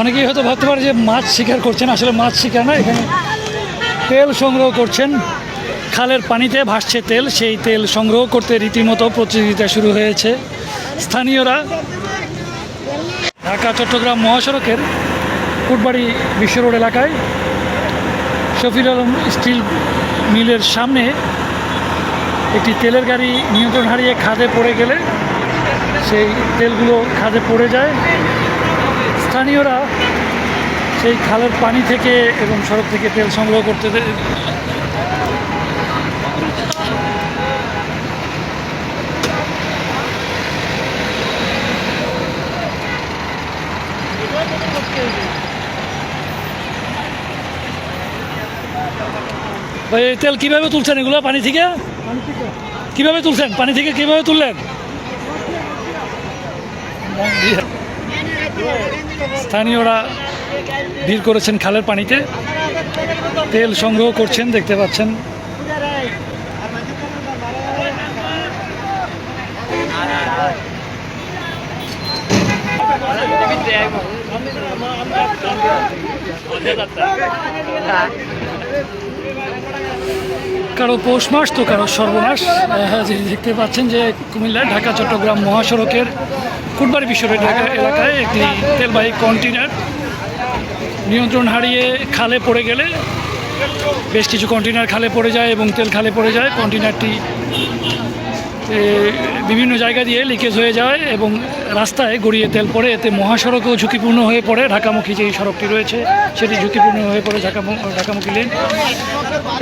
অনেকেই হয়তো ভাবতে পারে যে মাছ শিকার করছেন, আসলে মাছ শিকার না, এখানে তেল সংগ্রহ করছেন। খালের পানিতে ভাসছে তেল, সেই তেল সংগ্রহ করতে রীতিমতো প্রতিযোগিতা শুরু হয়েছে। স্থানীয়রা ঢাকা, চট্টগ্রাম মহাসড়কের কুটবাড়ি বিশ্ব রোড এলাকায় শফির আলম স্টিল মিলের সামনে একটি তেলের গাড়ি নিয়ন্ত্রণ হারিয়ে খাদে পড়ে গেলে সেই তেলগুলো খাদে পড়ে যায়। স্থানীয়রা সেই খালের পানি থেকে এবং সড়ক থেকে তেল সংগ্রহ করতে তেল কীভাবে তুলছেন এগুলো পানি থেকে? কীভাবে তুলছেন? পানি থেকে কীভাবে তুললেন? স্থানীয়রা ভিড় করেছেন খালের পানিতে। তেল সংগ্রহ করছেন দেখতে পাচ্ছেন। কারও পৌষ মাস, তো কারও সর্বনাশ। যে দেখতে পাচ্ছেন যে কুমিল্লা, ঢাকা, চট্টগ্রাম মহাসড়কের বিশ্বের ঢাকা এলাকায় একটি তেলবাহী কন্টেনার নিয়ন্ত্রণ হারিয়ে খালে পড়ে গেলে বেশ কিছু কন্টেনার খালে পড়ে যায় এবং তেল খালে পড়ে যায়। কন্টেনারটি বিভিন্ন জায়গা দিয়ে লিকেজ হয়ে যায় এবং রাস্তায় গড়িয়ে তেল পড়ে। এতে মহাসড়কও ঝুঁকিপূর্ণ হয়ে পড়ে। ঢাকামুখী যে সড়কটি রয়েছে, সেটি ঝুঁকিপূর্ণ হয়ে পড়ে ঢাকা, ঢাকামুখী লেন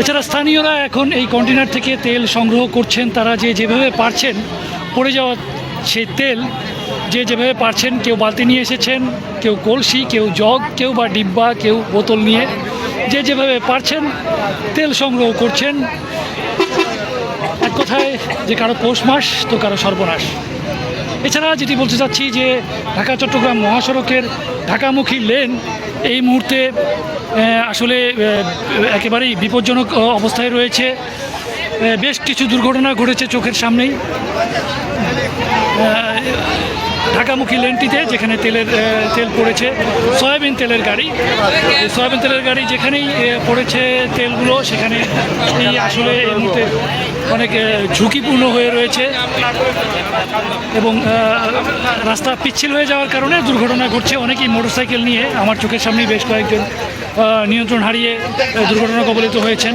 এছাড়া স্থানীয়রা এখন এই কন্টেনার থেকে তেল সংগ্রহ করছেন। তারা যে যেভাবে পারছেন, পড়ে যাওয়া সেই তেল যে যেভাবে পারছেন, কেউ বালতি নিয়ে এসেছেন, কেউ কলসি, কেউ জগ, কেউ বা ডিব্বা, কেউ বোতল নিয়ে যে যেভাবে পারছেন, তেল সংগ্রহ করছেন, এক কথায় যে কারও পৌষ মাস, তো কারও সর্বনাশ। এছাড়া যেটি বলতে চাচ্ছি যে ঢাকা, চট্টগ্রাম মহাসড়কের ঢাকামুখী লেন, এই মুহূর্তে আসলে একেবারেই বিপজ্জনক অবস্থায় রয়েছে। বেশ কিছু দুর্ঘটনা ঘটেছে চোখের সামনেই। ঢাকামুখী লেনটিতে, যেখানে তেলের তেল পড়েছে, সয়াবিন তেলের গাড়ি। সয়াবিন তেলের গাড়ি যেখানেই পড়েছে তেলগুলো, সেখানে এই আসলে এই মুহূর্তে অনেক ঝুঁকিপূর্ণ হয়ে রয়েছে এবং রাস্তা পিচ্ছিল হয়ে যাওয়ার কারণে দুর্ঘটনা ঘটছে। অনেকেই মোটরসাইকেল নিয়ে আমার চোখের সামনেই বেশ কয়েকজন নিয়ন্ত্রণ হারিয়ে দুর্ঘটনা কবলিত হয়েছেন।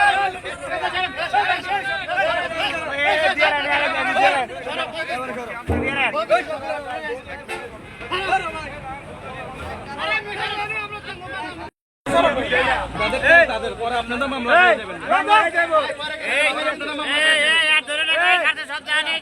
তাদের পরে আপনাদের মামলা হয়ে যাবেন সব জানি